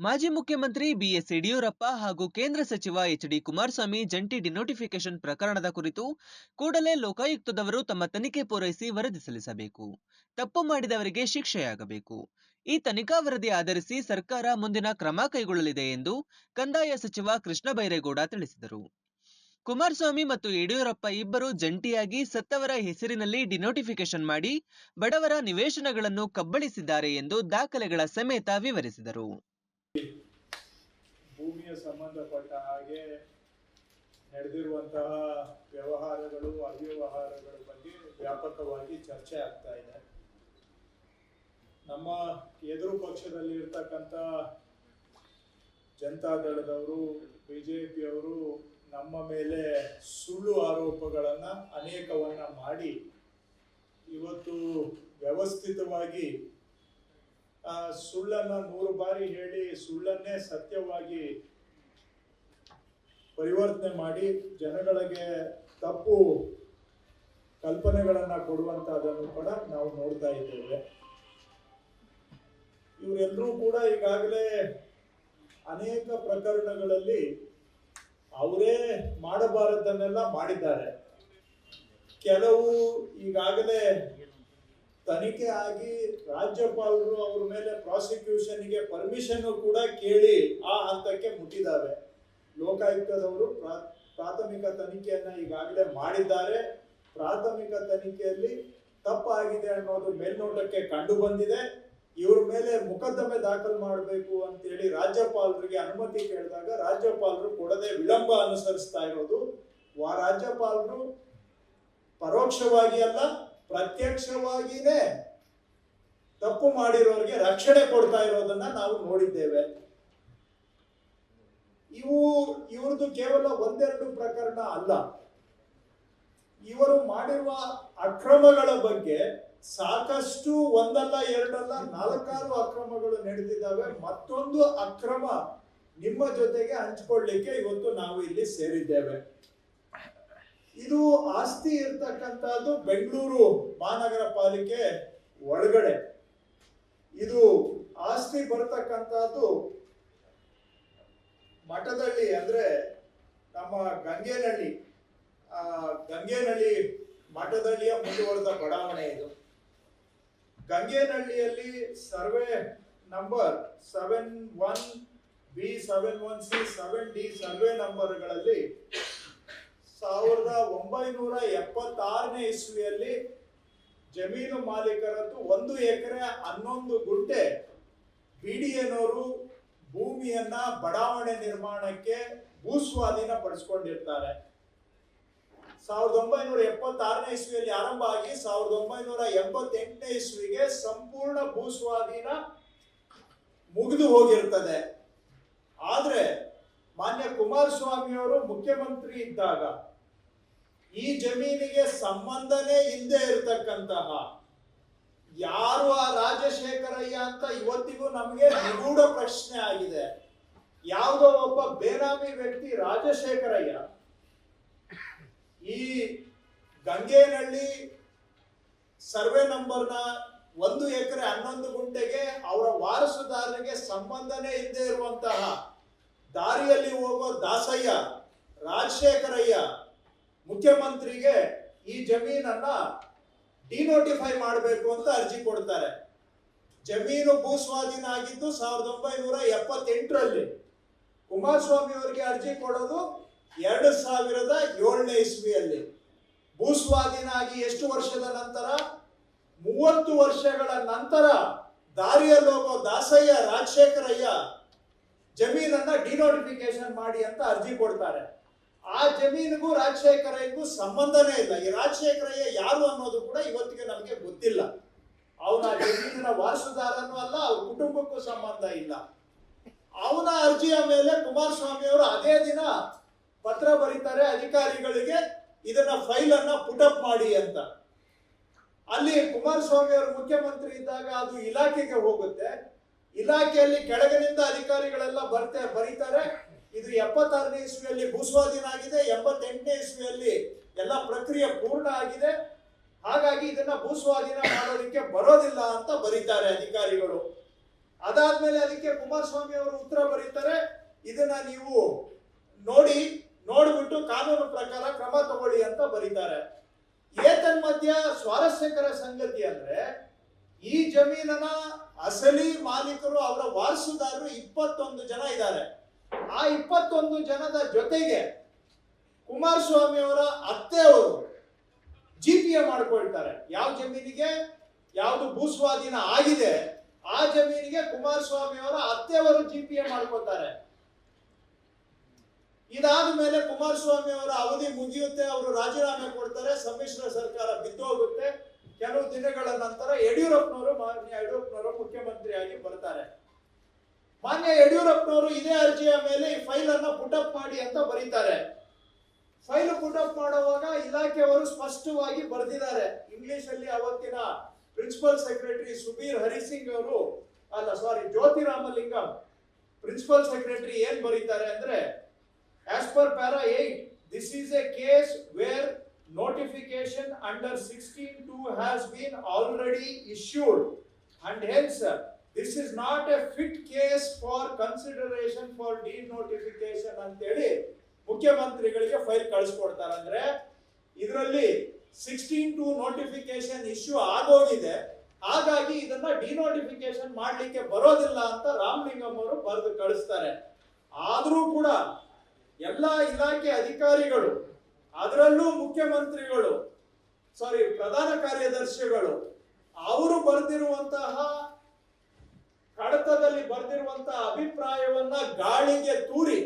ಮಾಜಿ ಮುಖ್ಯಮಂತ್ರಿ ಬಿಎಸ್ ಯಡಿಯೂರಪ್ಪ ಹಾಗೂ ಕೇಂದ್ರ ಸಚಿವ ಎಚ್ ಡಿ ಕುಮಾರಸ್ವಾಮಿ ಜಂಟಿ ಡಿನೋಟಿಫಿಕೇಶನ್ ಪ್ರಕರಣದ ಕುರಿತು ಕೂಡಲೇ ಲೋಕಾಯುಕ್ತದವರು ತಮ್ಮ ತನಿಖೆ ಪೂರೈಸಿ ವರದಿ ಸಲ್ಲಿಸಬೇಕು. ತಪ್ಪು ಮಾಡಿದವರಿಗೆ ಶಿಕ್ಷೆಯಾಗಬೇಕು. ಈ ತನಿಖಾ ವರದಿ ಆಧರಿಸಿ ಸರ್ಕಾರ ಮುಂದಿನ ಕ್ರಮ ಕೈಗೊಳ್ಳಲಿದೆ ಎಂದು ಕಂದಾಯ ಸಚಿವ ಕೃಷ್ಣ ಬೈರೇಗೌಡ ತಿಳಿಸಿದರು. ಕುಮಾರಸ್ವಾಮಿ ಮತ್ತು ಯಡಿಯೂರಪ್ಪ ಇಬ್ಬರು ಜಂಟಿಯಾಗಿ ಸತ್ತವರ ಹೆಸರಿನಲ್ಲಿ ಡಿನೋಟಿಫಿಕೇಶನ್ ಮಾಡಿ ಬಡವರ ನಿವೇಶನಗಳನ್ನು ಕಬ್ಬಳಿಸಿದ್ದಾರೆ ಎಂದು ದಾಖಲೆಗಳ ಸಮೇತ ವಿವರಿಸಿದರು. ಭೂಮಿಯ ಸಂಬಂಧಪಟ್ಟ ಹಾಗೆ ನಡೆದಿರುವಂತಹ ವ್ಯವಹಾರಗಳು, ಅವ್ಯವಹಾರಗಳ ಬಗ್ಗೆ ವ್ಯಾಪಕವಾಗಿ ಚರ್ಚೆ ಆಗ್ತಾ ಇದೆ. ನಮ್ಮ ಎದುರು ಪಕ್ಷದಲ್ಲಿ ಇರ್ತಕ್ಕಂಥ ಜನತಾದಳದವರು ಬಿಜೆಪಿಯವರು ನಮ್ಮ ಮೇಲೆ ಸುಳ್ಳು ಆರೋಪಗಳನ್ನ ಅನೇಕವನ್ನ ಮಾಡಿ ಇವತ್ತು ವ್ಯವಸ್ಥಿತವಾಗಿ ಸುಳ್ಳನ್ನ ನೂರು ಬಾರಿ ಹೇಳಿ ಸುಳ್ಳನ್ನೇ ಸತ್ಯವಾಗಿ ಪರಿವರ್ತನೆ ಮಾಡಿ ಜನಗಳಿಗೆ ತಪ್ಪು ಕಲ್ಪನೆಗಳನ್ನ ಕೊಡುವಂತಹದನ್ನು ಕೂಡ ನಾವು ನೋಡ್ತಾ ಇದ್ದೇವೆ. ಇವರೆಲ್ಲರೂ ಕೂಡ ಈಗಾಗಲೇ ಅನೇಕ ಪ್ರಕರಣಗಳಲ್ಲಿ ಅವರೇ ಮಾಡಬಾರದನ್ನೆಲ್ಲ ಮಾಡಿದ್ದಾರೆ. ಕೆಲವು ಈಗಾಗಲೇ ತನಿಖೆ ಆಗಿ ರಾಜ್ಯಪಾಲರು ಅವ್ರ ಮೇಲೆ ಪ್ರಾಸಿಕ್ಯೂಷನ್ಗೆ ಪರ್ಮಿಷನ್ ಕೂಡ ಕೇಳಿ ಆ ಹಂತಕ್ಕೆ ಮುಟ್ಟಿದ್ದಾರೆ ಲೋಕಾಯುಕ್ತದವರು ಪ್ರಾ- ಪ್ರಾಥಮಿಕ ತನಿಖೆಯನ್ನ ಈಗಾಗಲೇ ಮಾಡಿದ್ದಾರೆ. ಪ್ರಾಥಮಿಕ ತನಿಖೆಯಲ್ಲಿ ತಪ್ಪಾಗಿದೆ ಅನ್ನೋದು ಮೇಲ್ನೋಟಕ್ಕೆ ಕಂಡು ಬಂದಿದೆ. ಇವ್ರ ಮೇಲೆ ಮೊಕದ್ದಮೆ ದಾಖಲು ಮಾಡಬೇಕು ಅಂತೇಳಿ ರಾಜ್ಯಪಾಲರಿಗೆ ಅನುಮತಿ ಕೇಳಿದಾಗ ರಾಜ್ಯಪಾಲರು ಕೊಡದೆ ವಿಳಂಬ ಅನುಸರಿಸ್ತಾ ಇರೋದು. ರಾಜ್ಯಪಾಲರು ಪರೋಕ್ಷವಾಗಿ ಅಲ್ಲ ಪ್ರತ್ಯಕ್ಷವಾಗಿನೇ ತಪ್ಪು ಮಾಡಿರೋರಿಗೆ ರಕ್ಷಣೆ ಕೊಡ್ತಾ ಇರೋದನ್ನ ನಾವು ನೋಡಿದ್ದೇವೆ. ಇವು, ಇವ್ರದ್ದು ಕೇವಲ ಒಂದೆರಡು ಪ್ರಕರಣ ಅಲ್ಲ. ಇವರು ಮಾಡಿರುವ ಅಕ್ರಮಗಳ ಬಗ್ಗೆ ಸಾಕಷ್ಟು ಒಂದಲ್ಲ, ಎರಡಲ್ಲ, ನಾಲ್ಕಾರು ಅಕ್ರಮಗಳು ನಡೆದಿದ್ದಾವೆ. ಮತ್ತೊಂದು ಅಕ್ರಮ ನಿಮ್ಮ ಜೊತೆಗೆ ಹಂಚಿಕೊಳ್ಳಿಕ್ಕೆ ಇವತ್ತು ನಾವು ಇಲ್ಲಿ ಸೇರಿದ್ದೇವೆ. ಇದು ಆಸ್ತಿ ಇರ್ತಕ್ಕಂಥದ್ದು ಬೆಂಗಳೂರು ಮಹಾನಗರ ಪಾಲಿಕೆ ಒಳಗಡೆ. ಇದು ಆಸ್ತಿ ಬರ್ತಕ್ಕಂಥದ್ದು ಮಠದಳ್ಳಿ ಅಂದ್ರೆ ನಮ್ಮ ಗಂಗೇನಹಳ್ಳಿ. ಆ, ಗಂಗೇನಹಳ್ಳಿ ಮಠದಳ್ಳಿಯ ಮುಂದುವರೆದ ಬಡಾವಣೆ ಇದು. ಗಂಗೆನಹಳ್ಳಿಯಲ್ಲಿ survey number seven one B seven one C seven D survey ನಂಬರ್ಗಳಲ್ಲಿ ಸಾವಿರದ ಒಂಬೈನೂರ ಎಪ್ಪತ್ತಾರನೇ ಇಸ್ವಿಯಲ್ಲಿ ಜಮೀನು ಮಾಲೀಕರದ್ದು ಒಂದು ಎಕರೆ ಹನ್ನೊಂದು ಗುಂಟೆ ಬಿಡಿಎನವರು ಭೂಮಿಯನ್ನ ಬಡಾವಣೆ ನಿರ್ಮಾಣಕ್ಕೆ ಭೂಸ್ವಾಧೀನ ಪಡಿಸ್ಕೊಂಡಿರ್ತಾರೆ. ಸಾವಿರದ ಒಂಬೈನೂರ ಎಪ್ಪತ್ತಾರನೇ ಇಸ್ವಿಯಲ್ಲಿ ಆರಂಭ ಆಗಿ ಸಾವಿರದ ಒಂಬೈನೂರ ಎಂಬತ್ತೆಂಟನೇ ಇಸ್ವಿಗೆ ಸಂಪೂರ್ಣ ಭೂಸ್ವಾಧೀನ ಮುಗಿದು ಹೋಗಿರ್ತದೆ. ಆದ್ರೆ ಮಾನ್ಯ ಕುಮಾರಸ್ವಾಮಿಯವರು ಮುಖ್ಯಮಂತ್ರಿ ಇದ್ದಾಗ ಈ ಜಮೀನಿಗೆ ಸಂಬಂಧನೇ ಇಲ್ಲದೆ ಇರತಕ್ಕಂತಹ ಯಾರು ಆ ರಾಜಶೇಖರಯ್ಯ ಅಂತ ಇವತ್ತಿಗೂ ನಮಗೆ ನಿಗೂಢ ಪ್ರಶ್ನೆ ಆಗಿದೆ. ಯಾವುದೋ ಒಬ್ಬ ಬೇನಾಮಿ ವ್ಯಕ್ತಿ ರಾಜಶೇಖರಯ್ಯ ಈ ಗಂಗೇನಹಳ್ಳಿ ಸರ್ವೆ ನಂಬರ್ನ ಒಂದು ಎಕರೆ ಹನ್ನೊಂದು ಗುಂಟೆಗೆ ಅವರ ವಾರಸುದಾರರಿಗೆ ಸಂಬಂಧನೇ ಇಲ್ಲದೆ ಇರುವಂತಹ ದಾರಿಯಲ್ಲಿ ಹೋಗೋ ದಾಸಯ್ಯ ರಾಜಶೇಖರಯ್ಯ ಮುಖ್ಯಮಂತ್ರಿಗೆ ಈ ಜಮೀನನ್ನ ಡಿನೋಟಿಫೈ ಮಾಡಬೇಕು ಅಂತ ಅರ್ಜಿ ಕೊಡ್ತಾರೆ. ಜಮೀನು ಭೂಸ್ವಾಧೀನ ಆಗಿದ್ದು ಸಾವಿರದ ಒಂಬೈನೂರ ಎಪ್ಪತ್ತೆಂಟರಲ್ಲಿ ಕುಮಾರಸ್ವಾಮಿ ಅವರಿಗೆ ಅರ್ಜಿ ಕೊಡೋದು ಎರಡು ಸಾವಿರದ ಏಳನೇ ಇಸ್ವಿಯಲ್ಲಿ. ಭೂಸ್ವಾಧೀನ ಆಗಿ ಎಷ್ಟು ವರ್ಷದ ನಂತರ? ಮೂವತ್ತು ವರ್ಷಗಳ ನಂತರ ದಾರಿಯಲ್ಲೋಗೋ ದಾಸಯ್ಯ, ರಾಜಶೇಖರಯ್ಯ ಜಮೀನನ್ನ ಡಿನೋಟಿಫಿಕೇಶನ್ ಮಾಡಿ ಅಂತ ಅರ್ಜಿ ಕೊಡ್ತಾರೆ. ಆ ಜಮೀನಿಗೂ ರಾಜಶೇಖರಯ್ಯಗೂ ಸಂಬಂಧನೇ ಇಲ್ಲ. ಈ ರಾಜಶೇಖರಯ್ಯ ಯಾರು ಅನ್ನೋದು ಕೂಡ ಇವತ್ತಿಗೆ ನಮಗೆ ಗೊತ್ತಿಲ್ಲ. ಅವನ ಜಮೀನಿನ ವಾರಸುದಾರನೂ ಅಲ್ಲ, ಅವ್ರ ಕುಟುಂಬಕ್ಕೂ ಸಂಬಂಧ ಇಲ್ಲ. ಅವನ ಅರ್ಜಿಯ ಮೇಲೆ ಕುಮಾರಸ್ವಾಮಿ ಅವರು ಅದೇ ದಿನ ಪತ್ರ ಬರೀತಾರೆ ಅಧಿಕಾರಿಗಳಿಗೆ, ಇದನ್ನ ಫೈಲ್ ಅನ್ನ ಪುಟಪ್ ಮಾಡಿ ಅಂತ. ಅಲ್ಲಿ ಕುಮಾರಸ್ವಾಮಿ ಅವರು ಮುಖ್ಯಮಂತ್ರಿ ಇದ್ದಾಗ ಅದು ಇಲಾಖೆಗೆ ಹೋಗುತ್ತೆ. ಇಲಾಖೆಯಲ್ಲಿ ಕೆಳಗಿನಿಂದ ಅಧಿಕಾರಿಗಳೆಲ್ಲ ಬರ್ತೆ ಬರೀತಾರೆ. ಇದು ಎಪ್ಪತ್ತಾರನೇ ಇಸ್ವಿಯಲ್ಲಿ ಭೂಸ್ವಾಧೀನ ಆಗಿದೆ ಎಂಬತ್ತೆಂಟನೇ ಇಸ್ವಿಯಲ್ಲಿ ಎಲ್ಲ ಪ್ರಕ್ರಿಯೆ ಪೂರ್ಣ ಆಗಿದೆ. ಹಾಗಾಗಿ ಇದನ್ನ ಭೂಸ್ವಾಧೀನ ಮಾಡೋದಕ್ಕೆ ಬರೋದಿಲ್ಲ ಅಂತ ಬರೀತಾರೆ ಅಧಿಕಾರಿಗಳು. ಅದಾದ್ಮೇಲೆ ಅದಕ್ಕೆ ಕುಮಾರಸ್ವಾಮಿ ಅವರು ಉತ್ತರ ಬರೀತಾರೆ. ಇದನ್ನ ನೀವು ನೋಡಿ, ನೋಡ್ಬಿಟ್ಟು ಕಾನೂನು ಪ್ರಕಾರ ಕ್ರಮ ತಗೊಳ್ಳಿ ಅಂತ ಬರೀತಾರೆ. ಏತನ್ಮಧ್ಯ ಸ್ವಾರಸ್ಯಕರ ಸಂಗತಿ ಅಂದ್ರೆ, ಈ ಜಮೀನನ ಅಸಲಿ ಮಾಲೀಕರು, ಅವರ ವಾರಸುದಾರರು ಇಪ್ಪತ್ತೊಂದು ಜನ ಇದ್ದಾರೆ. ಆ ಇಪ್ಪತ್ತೊಂದು ಜನದ ಜೊತೆಗೆ ಕುಮಾರಸ್ವಾಮಿ ಅವರ ಅತ್ತೆಯವರು ಜಿ ಪಿ ಎ ಮಾಡ್ಕೊಳ್ತಾರೆ. ಯಾವ ಜಮೀನಿಗೆ? ಯಾವುದು ಭೂಸ್ವಾಧೀನ ಆಗಿದೆ, ಆ ಜಮೀನಿಗೆ ಕುಮಾರಸ್ವಾಮಿ ಅವರ ಅತ್ತೆಯವರು ಜಿ ಪಿ ಎ ಮಾಡ್ಕೊತಾರೆ ಇದಾದ ಮೇಲೆ ಕುಮಾರಸ್ವಾಮಿ ಅವರ ಅವಧಿ ಮುಗಿಯುತ್ತೆ, ಅವರು ರಾಜೀನಾಮೆ ಕೊಡ್ತಾರೆ, ಸಮ್ಮಿಶ್ರ ಸರ್ಕಾರ ಬಿದ್ದೋಗುತ್ತೆ ಕೆಲವು ದಿನಗಳ ನಂತರ ಯಡಿಯೂರಪ್ಪನವರು ಮಾನ್ಯ ಯಡಿಯೂರಪ್ಪನವರು ಮುಖ್ಯಮಂತ್ರಿಯಾಗಿ ಬರ್ತಾರೆ. ಮಾನ್ಯ ಯಡಿಯೂರಪ್ಪನವರು ಇದೇ ಅರ್ಜಿಯ ಮೇಲೆ ಈ ಫೈಲ್ ಅನ್ನ ಪುಟಪ್ ಮಾಡಿ ಅಂತ ಬರೀತಾರೆ. ಫೈಲ್ ಪುಟಪ್ ಮಾಡುವಾಗ ಇಲಾಖೆಯವರು ಸ್ಪಷ್ಟವಾಗಿ ಬರೆದಿದ್ದಾರೆ. ಇಂಗ್ಲಿಷ್ ಅಲ್ಲಿ ಅವತ್ತಿನ ಪ್ರಿನ್ಸಿಪಲ್ ಸೆಕ್ರೆಟರಿ ಸುಬೀರ್ ಹರಿಸಿಂಗ್ ಅವರು, ಅಲ್ಲ ಸಾರಿ ಜ್ಯೋತಿರಾಮಲಿಂಗಂ, ಪ್ರಿನ್ಸಿಪಲ್ ಸೆಕ್ರೆಟರಿ ಏನ್ ಬರೀತಾರೆ ಅಂದ್ರೆ as per para at this is a case where notification under sixteen two has been already issued and hence this is not a fit case for consideration for the notification ಅಂತೇಳಿ ಮುಖ್ಯಮಂತ್ರಿಗಳಿಗೆ file ಕಳಿಸ್ಕೊಡ್ತಾರೆ. ಅಂದ್ರೆ ಇದರಲ್ಲಿ sixteen to notification issue ಆಗೋಗಿದೆ. ಹಾಗಾಗಿ ಇದನ್ನ denotification ಮಾಡಲಿಕ್ಕೆ ಬರೋದಿಲ್ಲ ಅಂತ ರಾಮಲಿಂಗಂ ಅವರು ಬರೆದು ಕಳಿಸ್ತಾರೆ. ಆದರೂ ಕೂಡ ಎಲ್ಲ ಇಲಾಖೆ ಅಧಿಕಾರಿಗಳು, ಅದರಲ್ಲೂ ಮುಖ್ಯಮಂತ್ರಿಗಳು ಸಾರಿ ಪ್ರಧಾನ ಕಾರ್ಯದರ್ಶಿಗಳು, ಅವರು ಬರೆದಿರುವಂತಹ ಕಡತದಲ್ಲಿ ಬರೆದಿರುವಂತಹ ಅಭಿಪ್ರಾಯವನ್ನ ಗಾಳಿಗೆ ತೂರಿ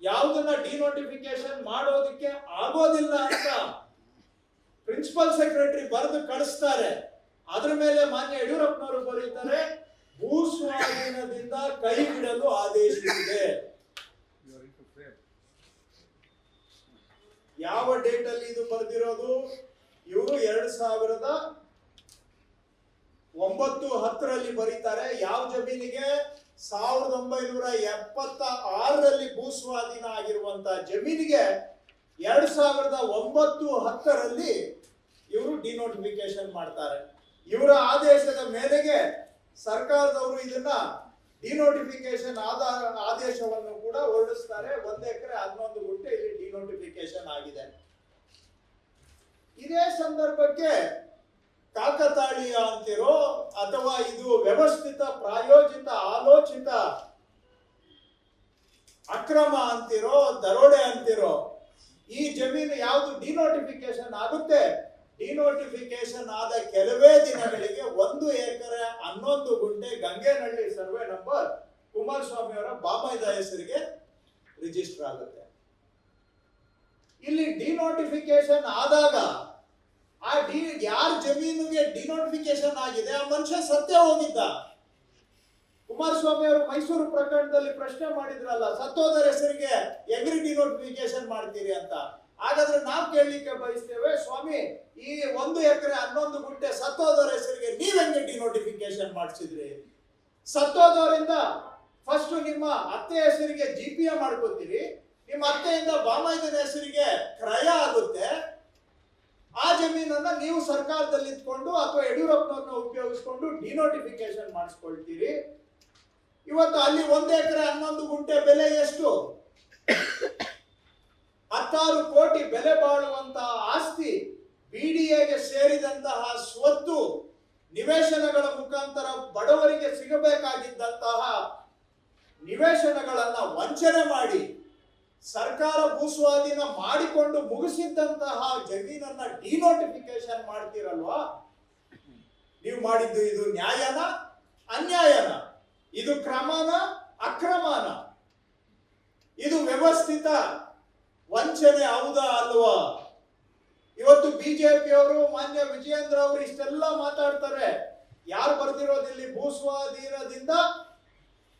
ಯಾವುದನ್ನ ಡಿನೋಟಿಫಿಕೇಶನ್ ಮಾಡೋದಕ್ಕೆ ಆಗೋದಿಲ್ಲ ಅಂತ ಪ್ರಿನ್ಸಿಪಲ್ ಸೆಕ್ರೆಟರಿ ಬರೆದು ಕಳಿಸ್ತಾರೆ. ಅದ್ರ ಮೇಲೆ ಮಾನ್ಯ ಯಡಿಯೂರಪ್ಪನವರು ಬರೀತಾರೆ ಭೂ ಸ್ವಾಧೀನದಿಂದ ಕೈ ಬಿಡಲು ಆದೇಶಿಸಿದೆ ಯಾವ ಡೇಟ್ ಅಲ್ಲಿ ಇದು ಬರೆದಿರೋದು? ಇವರು ಎರಡ್ ಸಾವಿರದ ಒಂಬತ್ತು ಹತ್ತರಲ್ಲಿ ಬರೀತಾರೆ. ಯಾವ ಜಮೀನಿಗೆ? ಸಾವಿರದ ಒಂಬೈನೂರ ಎಪ್ಪತ್ತ ಆರರಲ್ಲಿ ಭೂಸ್ವಾಧೀನ ಆಗಿರುವಂತಹ ಜಮೀನಿಗೆ ಎರಡ್ ಸಾವಿರದ ಒಂಬತ್ತು ಹತ್ತರಲ್ಲಿ ಇವರು ಡಿನೋಟಿಫಿಕೇಶನ್ ಮಾಡ್ತಾರೆ. ಇವರ ಆದೇಶದ ಮೇರೆಗೆ ಸರ್ಕಾರದವರು ಇದನ್ನ ಡಿನೋಟಿಫಿಕೇಶನ್ ಆಧಾರ, ಆದೇಶವನ್ನು ಕೂಡ ಹೊರಡಿಸ್ತಾರೆ. ಒಂದ್ ಎಕರೆ ಹನ್ನೊಂದು ಗುಂಟೆ ಇಲ್ಲಿ ಡಿನೋಟಿಫಿಕೇಶನ್ ಆಗಿದೆ. ಇದೇ ಸಂದರ್ಭಕ್ಕೆ ಕಾಕತಾಳೀಯ ಅಂತಿರೋ ಅಥವಾ ಇದು ವ್ಯವಸ್ಥಿತ, ಪ್ರಾಯೋಜಿತ, ಆಲೋಚಿತ ಅಕ್ರಮ ಅಂತಿರೋ, ದರೋಡೆ ಅಂತಿರೋ, ಈ ಜಮೀನು ಯಾವುದು ಡಿನೋಟಿಫಿಕೇಶನ್ ಆಗುತ್ತೆ? ಡಿನೋಟಿಫಿಕೇಶನ್ ಆದ ಕೆಲವೇ ದಿನಗಳಿಗೆ ಒಂದು ಎಕರೆ ಹನ್ನೊಂದು ಗುಂಟೆ ಗಂಗೆನಹಳ್ಳಿ ಸರ್ವೆ ನಂಬರ್ ಕುಮಾರಸ್ವಾಮಿ ಅವರ ಬಾಮೈದ ಹೆಸರಿಗೆ ರಿಜಿಸ್ಟರ್ ಆಗುತ್ತೆ. ಇಲ್ಲಿ ಡಿನೋಟಿಫಿಕೇಶನ್ ಆದಾಗ ಆ ಡಿ ಯಾರ ಜಮೀನಿಗೆ ಡಿನೋಟಿಫಿಕೇಶನ್ ಆಗಿದೆ, ಆ ಮನುಷ್ಯ ಸತ್ಯ ಹೋಗಿದ್ದ. ಕುಮಾರಸ್ವಾಮಿ ಅವರು ಮೈಸೂರು ಪ್ರಕರಣದಲ್ಲಿ ಪ್ರಶ್ನೆ ಮಾಡಿದ್ರಲ್ಲ, ಸತ್ತೋದರ ಹೆಸರಿಗೆ ಎಗ್ರಿ ಡಿನೋಟಿಫಿಕೇಶನ್ ಮಾಡ್ತೀರಿ ಅಂತ. ಹಾಗಾದ್ರೆ ನಾವು ಕೇಳಲಿಕ್ಕೆ ಬಯಸ್ತೇವೆ, ಸ್ವಾಮಿ, ಈ ಒಂದು ಎಕರೆ ಹನ್ನೊಂದು ಗುಂಟೆ ಸತ್ತೋದರ ಹೆಸರಿಗೆ ನೀವ್ ಹೆಂಗೆ ಡಿನೋಟಿಫಿಕೇಶನ್ ಮಾಡಿಸಿದ್ರಿ? ಸತ್ತೋದವರಿಂದ ಫಸ್ಟ್ ನಿಮ್ಮ ಅತ್ತೆ ಹೆಸರಿಗೆ ಜಿ ಪಿ ಎ ಮಾಡ್ಕೋತೀರಿ, ನಿಮ್ಮ ಅತ್ತೆಯಿಂದ ಬಾಮಾಯ್ದನ ಹೆಸರಿಗೆ ಕ್ರಯ ಆಗುತ್ತೆ. ಆ ಜಮೀನನ್ನ ನೀವು ಸರ್ಕಾರದಲ್ಲಿ ಇದ್ಕೊಂಡು ಅಥವಾ ಯಡಿಯೂರಪ್ಪನವ್ರನ್ನ ಉಪಯೋಗಿಸ್ಕೊಂಡು ಡಿನೋಟಿಫಿಕೇಶನ್ ಮಾಡಿಸ್ಕೊಳ್ತೀರಿ. ಇವತ್ತು ಅಲ್ಲಿ ಒಂದು ಎಕರೆ ಹನ್ನೊಂದು ಗುಂಟೆ ಬೆಲೆ ಎಷ್ಟು? ಹತ್ತಾರು ಕೋಟಿ ಬೆಲೆ ಬಾಳುವಂತಹ ಆಸ್ತಿ ಬಿಡಿಎಗೆ ಸೇರಿದಂತಹ ಸ್ವತ್ತು ನಿವೇಶನಗಳ ಮುಖಾಂತರ ಬಡವರಿಗೆ ಸಿಗಬೇಕಾಗಿದ್ದಂತಹ ನಿವೇಶನಗಳನ್ನ ವಂಚನೆ ಮಾಡಿ ಸರ್ಕಾರ ಭೂಸ್ವಾಧೀನ ಮಾಡಿಕೊಂಡು ಮುಗಿಸಿದ್ದಂತಹ ಜಮೀನನ್ನ ಡಿನೋಟಿಫಿಕೇಶನ್ ಮಾಡ್ತೀರಲ್ವಾ? ನೀವು ಮಾಡಿದ್ದು ಇದು ನ್ಯಾಯನ, ಅನ್ಯಾಯನ? ಇದು ಕ್ರಮನ, ಅಕ್ರಮನ? ಇದು ವ್ಯವಸ್ಥಿತ ವಂಚನೆ ಹೌದಾ ಅಲ್ವಾ? ಇವತ್ತು ಬಿಜೆಪಿ ಅವರು ಮಾನ್ಯ ವಿಜಯೇಂದ್ರ ಅವರು ಇಷ್ಟೆಲ್ಲ ಮಾತಾಡ್ತಾರೆ. ಯಾರು ಬರ್ದಿರೋದಿಲ್ಲಿ ಭೂಸ್ವಾಧೀನದಿಂದ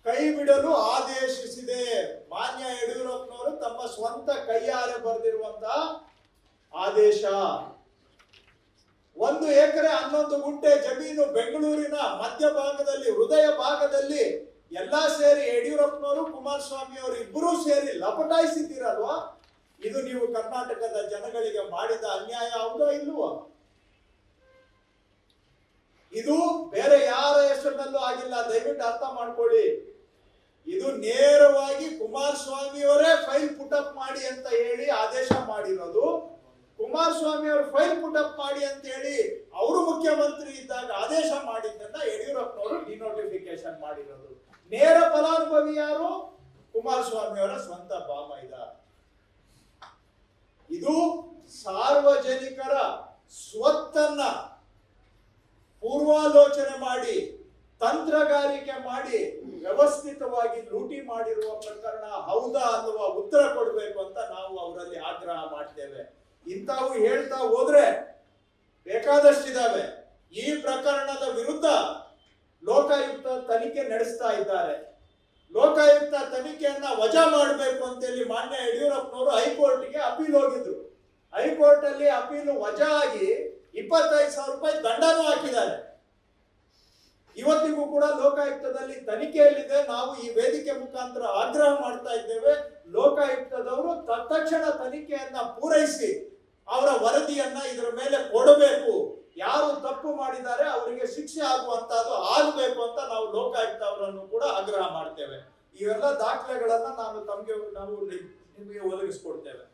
ಕೈ ಬಿಡಲು ಆದೇಶಿಸಿದೆ. ಮಾನ್ಯ ಯಡಿಯೂರಪ್ಪನವರು ತಮ್ಮ ಸ್ವಂತ ಕೈಯಾರೆ ಬರೆದಿರುವಂತಹ ಆದೇಶ. ಒಂದು ಎಕರೆ ಹನ್ನೊಂದು ಗುಂಟೆ ಜಮೀನು ಬೆಂಗಳೂರಿನ ಮಧ್ಯಭಾಗದಲ್ಲಿ ಹೃದಯ ಭಾಗದಲ್ಲಿ ಎಲ್ಲಾ ಸೇರಿ ಯಡಿಯೂರಪ್ಪನವರು ಕುಮಾರಸ್ವಾಮಿ ಅವರು ಇಬ್ಬರೂ ಸೇರಿ ಲಪಟಾಯಿಸಿದ್ದೀರಲ್ವಾ? ಇದು ನೀವು ಕರ್ನಾಟಕದ ಜನಗಳಿಗೆ ಮಾಡಿದ ಅನ್ಯಾಯ ಹೌದಾ ಇಲ್ವೋ ಇದು ಬೇರೆ ಯಾರ ಹೆಸರಿನಲ್ಲೂ ಆಗಿಲ್ಲ. ದಯವಿಟ್ಟು ಅರ್ಥ ಮಾಡ್ಕೊಳ್ಳಿ. ಇದು ನೇರವಾಗಿ ಕುಮಾರಸ್ವಾಮಿ ಅವರೇ ಫೈಲ್ ಪುಟಪ್ ಮಾಡಿ ಅಂತ ಹೇಳಿ ಆದೇಶ ಮಾಡಿರೋದು. ಕುಮಾರಸ್ವಾಮಿ ಅವರು ಫೈಲ್ ಪುಟಪ್ ಮಾಡಿ ಅಂತ ಹೇಳಿ ಅವರು ಮುಖ್ಯಮಂತ್ರಿ ಇದ್ದಾಗ ಆದೇಶ ಮಾಡಿದ್ದನ್ನ ಯಡಿಯೂರಪ್ಪನವರು ಡಿನೋಟಿಫಿಕೇಶನ್ ಮಾಡಿರೋದು. ನೇರ ಫಲಾನುಭವಿ ಯಾರು? ಕುಮಾರಸ್ವಾಮಿ ಅವರ ಸ್ವಂತ ಬಾಮೈದ. ಇದು ಸಾರ್ವಜನಿಕರ ಸ್ವತ್ತನ್ನ ಪೂರ್ವಾಲೋಚನೆ ಮಾಡಿ, ತಂತ್ರಗಾರಿಕೆ ಮಾಡಿ ವ್ಯವಸ್ಥಿತವಾಗಿ ಲೂಟಿ ಮಾಡಿರುವ ಪ್ರಕರಣ ಹೌದಾ ಅನ್ನುವ ಉತ್ತರ ಕೊಡಬೇಕು ಅಂತ ನಾವು ಅವರಲ್ಲಿ ಆಗ್ರಹ ಮಾಡ್ತೇವೆ. ಇಂಥವು ಹೇಳ್ತಾ ಹೋದ್ರೆ ಬೇಕಾದಷ್ಟಿದಾವೆ. ಈ ಪ್ರಕರಣದ ವಿರುದ್ಧ ಲೋಕಾಯುಕ್ತ ತನಿಖೆ ನಡೆಸ್ತಾ ಇದ್ದಾರೆ. ಲೋಕಾಯುಕ್ತ ತನಿಖೆಯನ್ನ ವಜಾ ಮಾಡಬೇಕು ಅಂತೇಳಿ ಮಾನ್ಯ ಯಡಿಯೂರಪ್ಪನವರು ಹೈಕೋರ್ಟ್ಗೆ ಅಪೀಲ್ ಹೋಗಿದ್ರು. ಹೈಕೋರ್ಟ್ ಅಲ್ಲಿ ಅಪೀಲು ವಜಾ ಆಗಿ ಇಪ್ಪತ್ತೈದು ಸಾವಿರ ರೂಪಾಯಿ ದಂಡನೂ ಹಾಕಿದ್ದಾರೆ. ಇವತ್ತಿಗೂ ಕೂಡ ಲೋಕಾಯುಕ್ತದಲ್ಲಿ ತನಿಖೆಯಲ್ಲಿದೆ. ನಾವು ಈ ವೇದಿಕೆ ಮುಖಾಂತರ ಆಗ್ರಹ ಮಾಡ್ತಾ ಇದ್ದೇವೆ. ಲೋಕಾಯುಕ್ತದವರು ತತ್ಕ್ಷಣ ತನಿಖೆಯನ್ನ ಪೂರೈಸಿ ಅವರ ವರದಿಯನ್ನ ಇದರ ಮೇಲೆ ಕೊಡಬೇಕು. ಯಾರು ತಪ್ಪು ಮಾಡಿದ್ದಾರೆ ಅವರಿಗೆ ಶಿಕ್ಷೆ ಆಗುವಂತಹದ್ದು ಆಗಬೇಕು ಅಂತ ನಾವು ಲೋಕಾಯುಕ್ತ ಅವರನ್ನು ಕೂಡ ಆಗ್ರಹ ಮಾಡ್ತೇವೆ. ಇವೆಲ್ಲ ದಾಖಲೆಗಳನ್ನ ನಾನು ತಮಗೆ, ನಾವು ನಿಮಗೆ ಒದಗಿಸ್ಕೊಡ್ತೇವೆ.